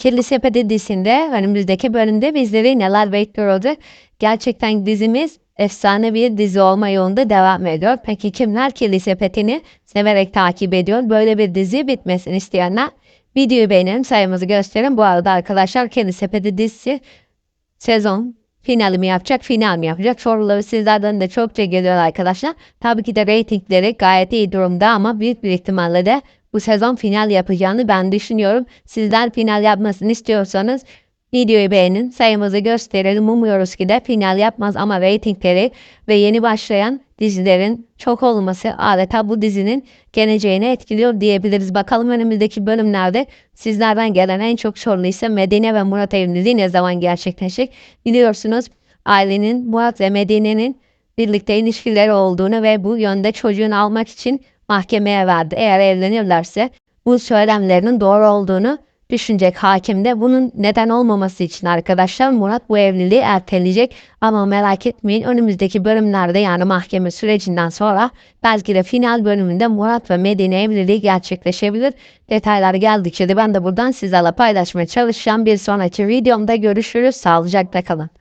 Kirli Sepeti dizisinde önümüzdeki bölümde bizleri neler bekliyor olacak? Gerçekten dizimiz efsane bir dizi olma yolunda devam ediyor. Peki kimler Kirli Sepeti'ni severek takip ediyor? Böyle bir dizi bitmesini isteyenler videoyu beğenin, sayımızı gösterin. Bu arada arkadaşlar Kirli Sepeti dizisi sezon finali mi yapacak, final mi yapacak soruları sizlerden de çokça geliyor arkadaşlar. Tabii ki de reytingleri gayet iyi durumda ama büyük bir ihtimalle de bu sezon final yapacağını ben düşünüyorum. Sizler final yapmasını istiyorsanız videoyu beğenin, sayımızı gösterelim. Umuyoruz ki de final yapmaz ama reytingleri ve yeni başlayan dizilerin çok olması adeta bu dizinin geleceğini etkiliyor diyebiliriz. Bakalım önümüzdeki bölümlerde sizlerden gelen en çok soru ise Medine ve Murat evliliği ne zaman gerçekleşecek? Biliyorsunuz ailenin Murat ve Medine'nin birlikte ilişkileri olduğunu ve bu yönde çocuğunu almak için mahkemeye verdi. Eğer evlenirlerse bu söylemlerinin doğru olduğunu düşünecek hakim de bunun neden olmaması için arkadaşlar Murat bu evliliği erteleyecek ama merak etmeyin önümüzdeki bölümlerde yani mahkeme sürecinden sonra belki de final bölümünde Murat ve Medine evliliği gerçekleşebilir. Detaylar geldikçe de ben de buradan sizlerle paylaşmaya çalışacağım. Bir sonraki videomda görüşürüz. Sağlıcakla kalın.